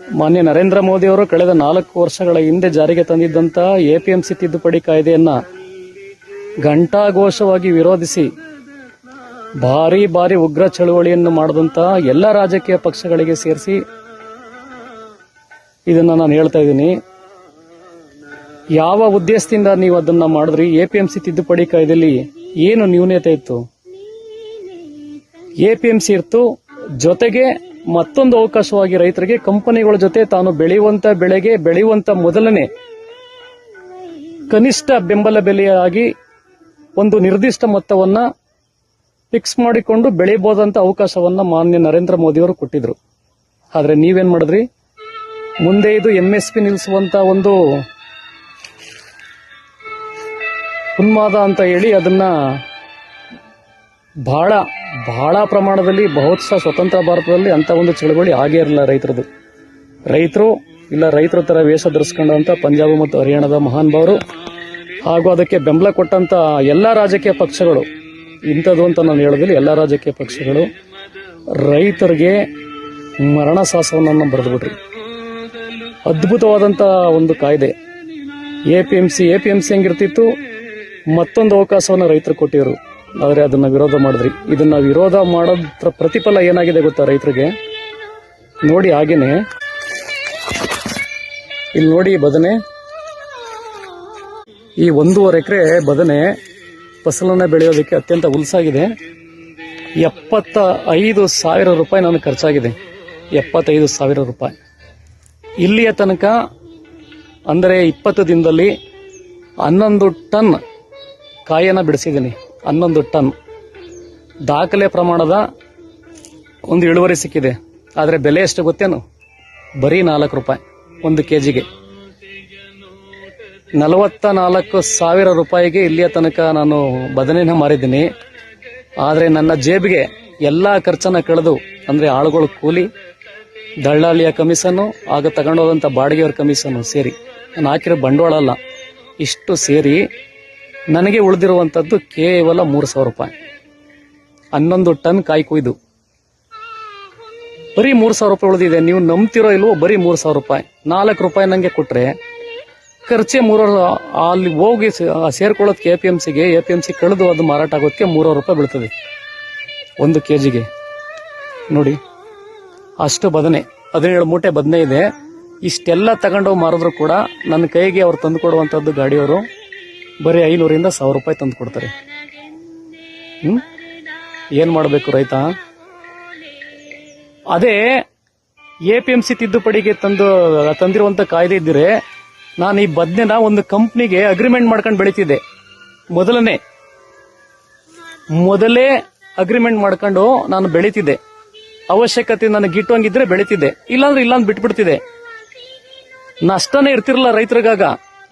ಮಾನ್ಯ ನರೇಂದ್ರ ಮೋದಿ ಅವರು ಕಳೆದ ನಾಲ್ಕು ವರ್ಷಗಳ ಹಿಂದೆ ಜಾರಿಗೆ ತಂದಿದ್ದಂತ ಎಪಿಎಂಸಿ ತಿದ್ದುಪಡಿ ಕಾಯ್ದೆಯನ್ನ ಘಂಟಾಘೋಷವಾಗಿ ವಿರೋಧಿಸಿ ಭಾರಿ ಭಾರಿ ಉಗ್ರ ಚಳುವಳಿಯನ್ನು ಮಾಡಿದಂತ ಎಲ್ಲ ರಾಜಕೀಯ ಪಕ್ಷಗಳಿಗೆ ಸೇರಿಸಿ ಇದನ್ನ ನಾನು ಹೇಳ್ತಾ ಇದ್ದೀನಿ. ಯಾವ ಉದ್ದೇಶದಿಂದ ನೀವು ಅದನ್ನ ಮಾಡಿದ್ರಿ? ಎಪಿಎಂಸಿ ತಿದ್ದುಪಡಿ ಕಾಯ್ದೆಯಲ್ಲಿ ಏನು ನ್ಯೂನತೆ ಇತ್ತು? ಎಪಿಎಂಸಿ ಇತ್ತು ಜೊತೆಗೆ ಮತ್ತೊಂದು ಅವಕಾಶವಾಗಿ ರೈತರಿಗೆ ಕಂಪನಿಗಳ ಜೊತೆ ತಾನು ಬೆಳೆಯುವಂತ ಬೆಳೆಗೆ ಬೆಳೆಯುವಂತ ಮೊದಲನೇ ಕನಿಷ್ಠ ಬೆಂಬಲ ಬೆಲೆಯಾಗಿ ಒಂದು ನಿರ್ದಿಷ್ಟ ಮೊತ್ತವನ್ನ ಫಿಕ್ಸ್ ಮಾಡಿಕೊಂಡು ಬೆಳೆಯಬಹುದಂತ ಅವಕಾಶವನ್ನ ಮಾನ್ಯ ನರೇಂದ್ರ ಮೋದಿ ಅವರು ಕೊಟ್ಟಿದ್ರು. ಆದ್ರೆ ನೀವೇನ್ ಮಾಡಿದ್ರಿ? ಮುಂದೆ ಇದು ಎಂ ಎಸ್ ಪಿ ನಿಲ್ಲಿಸುವಂತ ಒಂದು ಉನ್ಮಾದ ಅಂತ ಹೇಳಿ ಅದನ್ನ ಬಹಳ ಬಹಳ ಪ್ರಮಾಣದಲ್ಲಿ ಬಹುತ್ಸ ಸ್ವತಂತ್ರ ಭಾರತದಲ್ಲಿ ಅಂತ ಒಂದು ಚಳವಳಿ ಆಗೇ ಇರಲಿಲ್ಲ ರೈತರದು. ರೈತರು ಇಲ್ಲ ರೈತರ ತರ ವೇಷ ಧರಿಸ್ಕೊಂಡಂತ ಪಂಜಾಬ್ ಮತ್ತು ಹರಿಯಾಣದ ಮಹಾನ್ ಭಾವರು ಹಾಗೂ ಅದಕ್ಕೆ ಬೆಂಬಲ ಕೊಟ್ಟಂತ ಎಲ್ಲ ರಾಜಕೀಯ ಪಕ್ಷಗಳು, ಇಂಥದ್ದು ಅಂತ ನಾನು ಹೇಳೋದಿಲ್ಲ, ಎಲ್ಲ ರಾಜಕೀಯ ಪಕ್ಷಗಳು ರೈತರಿಗೆ ಮರಣ ಶಾಸವನ್ನು ಬರೆದುಬಿಟ್ರಿ. ಅದ್ಭುತವಾದಂತ ಒಂದು ಕಾಯ್ದೆ. A P M C, A P M C ಹೆಂಗಿರ್ತಿತ್ತು, ಮತ್ತೊಂದು ಅವಕಾಶವನ್ನು ರೈತರು ಕೊಟ್ಟಿದ್ರು. ಆದರೆ ಅದನ್ನು ವಿರೋಧ ಮಾಡಿದ್ರಿ. ಇದನ್ನು ವಿರೋಧ ಮಾಡೋದ್ರ ಪ್ರತಿಫಲ ಏನಾಗಿದೆ ಗೊತ್ತಾ ರೈತರಿಗೆ? ನೋಡಿ ಹಾಗೇನೆ. ಇಲ್ಲಿ ನೋಡಿ ಬದನೆ. ಈ ಒಂದೂವರೆ ಎಕರೆ ಬದನೆ ಫಸಲನ್ನು ಬೆಳೆಯೋದಕ್ಕೆ ಅತ್ಯಂತ ಉಲ್ಸಾಗಿದೆ ಎಪ್ಪತ್ತ ಐದು ಸಾವಿರ ರೂಪಾಯಿ ನನಗೆ ಖರ್ಚಾಗಿದೆ. ಎಪ್ಪತ್ತೈದು ಸಾವಿರ ರೂಪಾಯಿ. ಇಲ್ಲಿಯ ತನಕ ಅಂದರೆ ಇಪ್ಪತ್ತು ದಿನದಲ್ಲಿ ಹನ್ನೊಂದು ಟನ್ ಕಾಯನ್ನು ಬಿಡಿಸಿದ್ದೀನಿ. ಹನ್ನೊಂದು ಟನ್. ದಾಖಲೆ ಪ್ರಮಾಣದ ಒಂದು ಇಳುವರಿ ಸಿಕ್ಕಿದೆ. ಆದರೆ ಬೆಲೆ ಎಷ್ಟು ಗೊತ್ತೇನು? ಬರೀ ನಾಲ್ಕು ರೂಪಾಯಿ, ಒಂದು ಕೆ ಜಿಗೆ ನಲವತ್ತ ನಾಲ್ಕು ಸಾವಿರ ರೂಪಾಯಿಗೆ ಇಲ್ಲಿಯ ತನಕ ನಾನು ಬದನೆನ ಮಾರಿದ್ದೀನಿ. ಆದರೆ ನನ್ನ ಜೇಬಿಗೆ ಎಲ್ಲ ಖರ್ಚನ್ನ ಕಳೆದು, ಅಂದರೆ ಆಳುಗಳ ಕೂಲಿ, ದಳ್ಳಾಳಿಯ ಕಮಿಷನ್ನು, ಆಗ ತಗೊಂಡೋದಂಥ ಬಾಡಿಗೆಯವ್ರ ಕಮಿಷನ್ನು ಸೇರಿ. ನಾನು ಹಾಕಿರೋ ಬಂಡವಾಳ ಅಲ್ಲ, ಇಷ್ಟು ಸೇರಿ ನನಗೆ ಉಳಿದಿರುವಂಥದ್ದು ಕೇವಲ ಮೂರು ಸಾವಿರ ರೂಪಾಯಿ. ಹನ್ನೊಂದು ಟನ್ ಕಾಯಿ ಕುಯ್ದು. ಬರೀ ಮೂರು ಸಾವಿರ ರೂಪಾಯಿ ಉಳಿದಿದೆ. ನೀವು ನಂಬ್ತಿರೋ ಇಲ್ವೋ ಬರೀ ಮೂರು ಸಾವಿರ ರೂಪಾಯಿ. ನಾಲ್ಕು ರೂಪಾಯಿ ನನಗೆ ಕೊಟ್ರೆ ಖರ್ಚೆ ಮೂರು ಅಲ್ಲಿ ಹೋಗಿ ಸೇರ್ಕೊಳ್ಳೋದಕ್ಕೆ ಎ ಪಿ ಎಂ ಸಿಗೆ ಎ ಪಿ ಎಂ ಸಿ ಕಳೆದು ಅದು ಮಾರಾಟ ಆಗೋದಕ್ಕೆ ಮೂರು ರೂಪಾಯಿ ಬೀಳ್ತದೆ. ಒಂದು ಕೆ ಜಿಗೆ ನೋಡಿ, ಅಷ್ಟು ಬದನೆ, ಹದಿನೇಳು ಮೂಟೆ ಬದನೆ ಇದೆ. ಇಷ್ಟೆಲ್ಲ ತಗೊಂಡೋಗಿ ಮಾರಿದ್ರು ಕೂಡ ನನ್ನ ಕೈಗೆ ಅವ್ರು ತಂದು ಕೊಡುವಂಥದ್ದು ಗಾಡಿಯವರು ಬರೀ ಐನೂರಿಂದ ಸಾವಿರ ರೂಪಾಯಿ ತಂದು ಕೊಡ್ತಾರೆ. ಹ್ಮ್? ಏನ್ ಮಾಡಬೇಕು ರೈತ? ಅದೇ, ಎ ಪಿ ಎಂ ಸಿ ತಿದ್ದುಪಡಿಗೆ ತಂದು, ತಂದಿರುವಂತ ಕಾಯ್ದೆ ಇದ್ದರೆ ನಾನು ಈ ಬದ್ನೆನ ಒಂದು ಕಂಪ್ನಿಗೆ ಅಗ್ರಿಮೆಂಟ್ ಮಾಡ್ಕೊಂಡು ಬೆಳಿತಿದ್ದೆ. ಮೊದಲನೇ. ಮೊದಲೇ ಅಗ್ರಿಮೆಂಟ್ ಮಾಡ್ಕೊಂಡು ನಾನು ಬೆಳಿತಿದ್ದೆ. ಅವಶ್ಯಕತೆ ನನಗೆ ಗಿಟ್ಟೋಂಗಿದ್ರೆ ಬೆಳಿತಿದ್ದೆ. ಇಲ್ಲಾಂದ್ರೆ ಇಲ್ಲಾಂದ್ರೆ ಬಿಟ್ಬಿಡ್ತಿದ್ದೆ. ನಷ್ಟನೇ ಇರ್ತಿರಲ್ಲ ರೈತರಿಗಾಗ.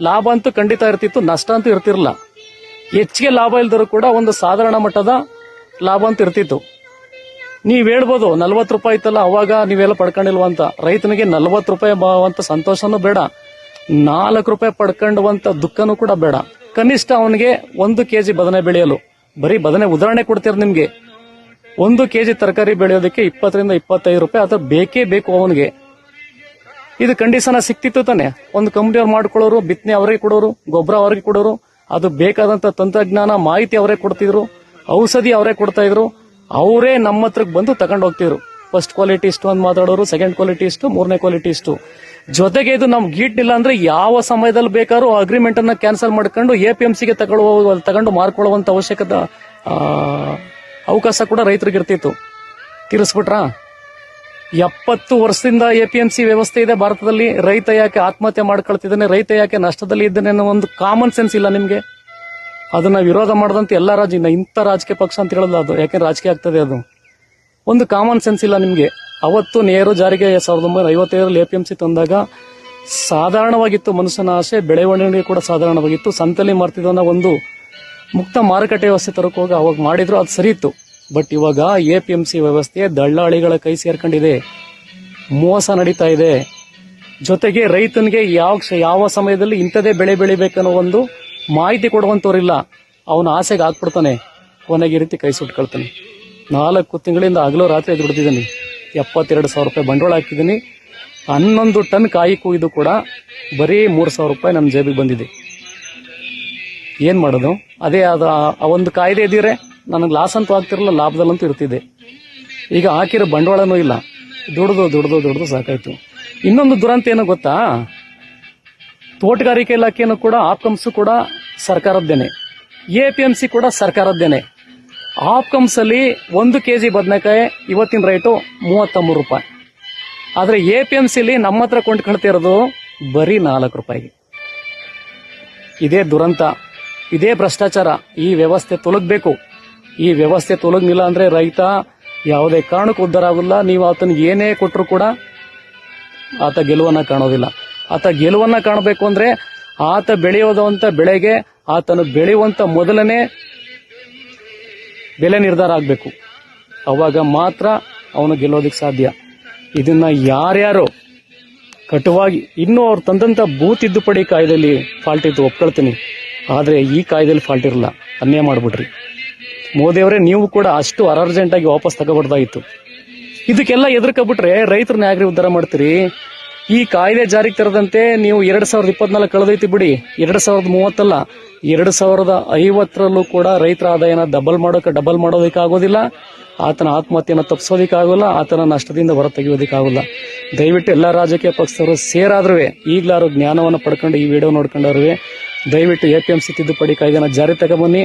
ಲಾಭ ಅಂತೂ ಖಂಡಿತ ಇರ್ತಿತ್ತು, ನಷ್ಟ ಅಂತೂ ಇರ್ತಿರ್ಲಿಲ್ಲ. ಹೆಚ್ಚಿಗೆ ಲಾಭ ಇಲ್ದರೂ ಕೂಡ ಒಂದು ಸಾಧಾರಣ ಮಟ್ಟದ ಲಾಭ ಅಂತ ಇರ್ತಿತ್ತು. ನೀವು ಹೇಳ್ಬೋದು, ನಲ್ವತ್ತು ರೂಪಾಯಿ ಇತ್ತಲ್ಲ, ಅವಾಗ ನೀವೆಲ್ಲ ಪಡ್ಕೊಂಡಿಲ್ವ ಅಂತ ರೈತನಿಗೆ ನಲ್ವತ್ತು ರೂಪಾಯಿ ಅಂತ ಸಂತೋಷನೂ ಬೇಡ, ನಾಲ್ಕು ರೂಪಾಯಿ ಪಡ್ಕೊಂಡುವಂತ ದುಃಖನೂ ಕೂಡ ಬೇಡ. ಕನಿಷ್ಠ ಅವನಿಗೆ ಒಂದು ಕೆ ಜಿ ಬದನೆ ಬೆಳೆಯಲು, ಬರೀ ಬದನೆ ಉದಾಹರಣೆ ಕೊಡ್ತೀರ ನಿಮಗೆ. ಒಂದು ಕೆ ಜಿ ತರಕಾರಿ ಬೆಳೆಯೋದಕ್ಕೆ ಇಪ್ಪತ್ತರಿಂದ ಇಪ್ಪತ್ತೈದು ರೂಪಾಯಿ ಅಥವಾ ಬೇಕೇ ಬೇಕು ಅವನಿಗೆ. ಇದು ಕಂಡೀಷನ್ ಸಿಕ್ತಿತ್ತು ತಾನೆ. ಒಂದು ಕಂಪ್ನಿಯವ್ರು ಮಾಡ್ಕೊಳ್ಳೋರು, ಬಿತ್ತನೆ ಅವರಿಗೆ ಕೊಡೋರು, ಗೊಬ್ಬರ ಅವರಿಗೆ ಕೊಡೋರು, ಅದು ಬೇಕಾದಂತ ತಂತ್ರಜ್ಞಾನ ಮಾಹಿತಿ ಅವರೇ ಕೊಡ್ತಿದ್ರು, ಔಷಧಿ ಅವರೇ ಕೊಡ್ತಾ ಇದ್ರು, ಅವರೇ ನಮ್ಮ ಹತ್ರಕ್ಕೆ ಬಂದು ತಗೊಂಡು ಹೋಗ್ತಿದ್ರು. ಫಸ್ಟ್ ಕ್ವಾಲಿಟಿ ಇಷ್ಟು ಅಂತ ಮಾತಾಡೋರು ಸೆಕೆಂಡ್ ಕ್ವಾಲಿಟಿ ಇಷ್ಟು, ಮೂರನೇ ಕ್ವಾಲಿಟಿ ಇಷ್ಟು. ಜೊತೆಗೆ ಇದು ನಮ್ಗೆ ಗೀಟ್ನಿಲ್ಲ ಅಂದ್ರೆ ಯಾವ ಸಮಯದಲ್ಲಿ ಬೇಕಾದ್ರೂ ಅಗ್ರಿಮೆಂಟ್ ಅನ್ನ ಕ್ಯಾನ್ಸಲ್ ಮಾಡ್ಕೊಂಡು ಎ ಪಿ ಎಂ ಸಿಗೆ ತಗೊಳ್ಳುವ ತಗೊಂಡು ಮಾರ್ಕೊಳ್ಳುವಂತ ಅವಶ್ಯಕತೆ ಅವಕಾಶ ಕೂಡ ರೈತರಿಗೆ ಇರ್ತಿತ್ತು. ತೀರಿಸ್ಬಿಟ್ರಾ? ಎಪ್ಪತ್ತು ವರ್ಷದಿಂದ ಎ ಪಿ ಎಂ ಸಿ ವ್ಯವಸ್ಥೆ ಇದೆ. ಭಾರತದಲ್ಲಿ ರೈತ ಯಾಕೆ ಆತ್ಮಹತ್ಯೆ ಮಾಡ್ಕೊಳ್ತಿದ್ದಾನೆ? ರೈತ ಯಾಕೆ ನಷ್ಟದಲ್ಲಿ ಇದ್ದಾನೆ ಅನ್ನೋ ಒಂದು ಕಾಮನ್ ಸೆನ್ಸ್ ಇಲ್ಲ ನಿಮಗೆ? ಅದನ್ನ ವಿರೋಧ ಮಾಡದಂತ ಎಲ್ಲ ರಾಜ್ಯ ಇಂಥ ರಾಜಕೀಯ ಪಕ್ಷ ಅಂತ ಹೇಳಲ್ಲ ಅದು. ಯಾಕೆ ರಾಜಕೀಯ ಆಗ್ತದೆ ಅದು. ಒಂದು ಕಾಮನ್ ಸೆನ್ಸ್ ಇಲ್ಲ ನಿಮಗೆ. ಅವತ್ತು ನೇರು ಜಾರಿಗೆ ಸಾವಿರದ ಒಂಬೈನೂರ ಐವತ್ತೈದರಲ್ಲಿ ಸಿ ತಂದಾಗ ಸಾಧಾರಣವಾಗಿತ್ತು ಮನುಷ್ಯನ ಆಸೆ ಬೆಳವಣಿಗೆ ಕೂಡ ಸಾಧಾರಣವಾಗಿತ್ತು. ಸಂತಲಿ ಮಾರ್ತಿದ್ದವನ್ನ ಒಂದು ಮುಕ್ತ ಮಾರುಕಟ್ಟೆ ವ್ಯವಸ್ಥೆ ತರಕ್ಕೆ ಹೋಗಿ ಅವಾಗ ಮಾಡಿದ್ರು. ಅದು ಸರಿ ಇತ್ತು. ಬಟ್ ಇವಾಗ ಎ ಪಿ ಎಂ ಸಿ ವ್ಯವಸ್ಥೆ ದಳ್ಳಾಳಿಗಳ ಕೈ ಸೇರ್ಕೊಂಡಿದೆ. ಮೋಸ ನಡೀತಾ ಇದೆ. ಜೊತೆಗೆ ರೈತನಿಗೆ ಯಾವ ಯಾವ ಸಮಯದಲ್ಲಿ ಇಂಥದೇ ಬೆಳೆ ಬೆಳಿಬೇಕನ್ನೋ ಒಂದು ಮಾಹಿತಿ ಕೊಡುವಂತವ್ರಿಲ್ಲ ಅವನ ಆಸೆಗೆ ಹಾಕ್ಬಿಡ್ತಾನೆ ಕೊನೆಗೆ ರೀತಿ ಕೈ ಸುಟ್ಕೊಳ್ತಾನೆ. ನಾಲ್ಕು ತಿಂಗಳಿಂದ ಹಗಲು ರಾತ್ರಿ ದುಡ್ದಿದ್ದೀನಿ ಎಪ್ಪತ್ತೆರಡು ಸಾವಿರ ರೂಪಾಯಿ ಬಂಡವಾಳ ಹಾಕಿದ್ದೀನಿ. ಹನ್ನೊಂದು ಟನ್ ಕಾಯಿ ಕುಯ್ದು ಕೂಡ ಬರೀ ಮೂರು ಸಾವಿರ ರೂಪಾಯಿ ನಮ್ಮ ಜೇಬಿಗೆ ಬಂದಿದೆ. ಏನು ಮಾಡೋದು? ಅದೇ ಅದು ಆ ಒಂದು ಕಾಯ್ದೆ ಇದ್ದೀರೆ? ನನಗೆ ಲಾಸ್ ಅಂತೂ ಆಗ್ತಿರಲ್ಲ ಲಾಭದಲ್ಲಂತೂ ಇರ್ತಿದೆ ಈಗ ಹಾಕಿರೋ ಬಂಡವಾಳನೂ ಇಲ್ಲ. ದುಡ್ದು ದುಡ್ದು ದುಡ್ದು ಸಾಕಾಯ್ತು. ಇನ್ನೊಂದು ದುರಂತ ಏನೋ ಗೊತ್ತಾ? ತೋಟಗಾರಿಕೆ ಇಲಾಖೆಯನ್ನು ಕೂಡ ಆಪ್ಕಮ್ಸು ಕೂಡ ಸರ್ಕಾರದ್ದೇನೆ. ಎ ಪಿ ಎಂ ಸಿ ಕೂಡ ಸರ್ಕಾರದ್ದೇನೆ. ಆಪ್ಕಮ್ಸ್ ಅಲ್ಲಿ ಕೆ ಜಿ ಬದನೆಕಾಯಿ ಇವತ್ತಿನ ರೇಟು ಮೂವತ್ತ ಮೂರು ರೂಪಾಯಿ. ಆದರೆ ಎ ಪಿ ಎಂ ಸಿಲಿ ನಮ್ಮ ಹತ್ರ ಕೊಂಡ್ಕೊಳ್ತಿರೋದು ಬರೀ ನಾಲ್ಕು ರೂಪಾಯಿಗೆ ಇದೇ ದುರಂತ, ಇದೇ ಭ್ರಷ್ಟಾಚಾರ, ಈ ವ್ಯವಸ್ಥೆ ತೊಲಗಬೇಕು. ಈ ವ್ಯವಸ್ಥೆ ತೊಲಗ್ನಿಲ್ಲ ಅಂದ್ರೆ ರೈತ ಯಾವುದೇ ಕಾರಣಕ್ಕೂ ಉದ್ಧಾರ ಆಗೋಲ್ಲ ನೀವು ಆತನಿಗೆ ಏನೇ ಕೊಟ್ಟರು ಕೂಡ ಆತ ಗೆಲುವನ್ನ ಕಾಣೋದಿಲ್ಲ. ಆತ ಗೆಲುವನ್ನ ಕಾಣಬೇಕು ಅಂದ್ರೆ ಆತ ಬೆಳೆಯೋದಂತ ಬೆಳೆಗೆ ಆತನು ಬೆಳೆಯುವಂತ ಮೊದಲನೇ ಬೆಲೆ ನಿರ್ಧಾರ ಆಗಬೇಕು. ಅವಾಗ ಮಾತ್ರ ಅವನು ಗೆಲ್ಲೋದಕ್ಕೆ ಸಾಧ್ಯ. ಇದನ್ನ ಯಾರ್ಯಾರು ಕಟುವಾಗಿ ಇನ್ನೂ ಅವ್ರು ತಂದಂತ ಭೂ ತಿದ್ದುಪಡಿ ಕಾಯ್ದೆಯಲ್ಲಿ ಫಾಲ್ಟ್ ಇತ್ತು, ಒಪ್ಕೊಳ್ತೀನಿ. ಆದರೆ ಈ ಕಾಯ್ದೆಯಲ್ಲಿ ಫಾಲ್ಟ್ ಇರಲ್ಲ ಅನ್ಯಾಯ ಮಾಡ್ಬಿಟ್ರಿ. ಮೋದಿಯವರೇ ನೀವು ಕೂಡ ಅಷ್ಟು ಅರ್ಜೆಂಟ್ ಆಗಿ ವಾಪಸ್ ತಗೋಬಾರ್ದಾಗಿತ್ತು. ಇದಕ್ಕೆಲ್ಲ ಎದುರ್ಕೊಬಿಟ್ರೆ ರೈತರನ್ನ ಯಾಕ್ರಿ ಉದ್ಧಾರ ಮಾಡ್ತೀರಿ? ಈ ಕಾಯ್ದೆ ಜಾರಿಗೆ ತರದಂತೆ ನೀವು ಎರಡ್ ಸಾವಿರದ ಇಪ್ಪತ್ನಾಲ್ಕು ಕಳೆದೈತಿ ಬಿಡಿ. ಎರಡ್ ಸಾವಿರದ ಮೂವತ್ತಲ್ಲ, ಎರಡ್ ಸಾವಿರದ ಐವತ್ತರಲ್ಲೂ ಕೂಡ ರೈತರ ಆದಾಯನ ಡಬಲ್ ಮಾಡೋಕೆ ಡಬಲ್ ಮಾಡೋದಕ್ಕಾಗೋದಿಲ್ಲ. ಆತನ ಆತ್ಮಹತ್ಯೆಯನ್ನು ತಪ್ಪಿಸೋದಕ್ಕೆ ಆಗೋಲ್ಲ ಆತನ ನಷ್ಟದಿಂದ ಹೊರ ತೆಗೆಯೋದಕ್ಕಾಗೋಲ್ಲ. ದಯವಿಟ್ಟು ಎಲ್ಲ ರಾಜಕೀಯ ಪಕ್ಷದವರು ಸೇರಾದ್ರೂ ಈಗಲಾರು ಜ್ಞಾನವನ್ನು ಪಡ್ಕೊಂಡು ಈ ವಿಡಿಯೋ ನೋಡ್ಕೊಂಡವ್ರು ದಯವಿಟ್ಟು ಎ ಪಿ ಎಂ ಸಿ ತಿದ್ದುಪಡಿ ಕಾಯ್ದೆನ ಜಾರಿ ತಗೊಬನ್ನಿ.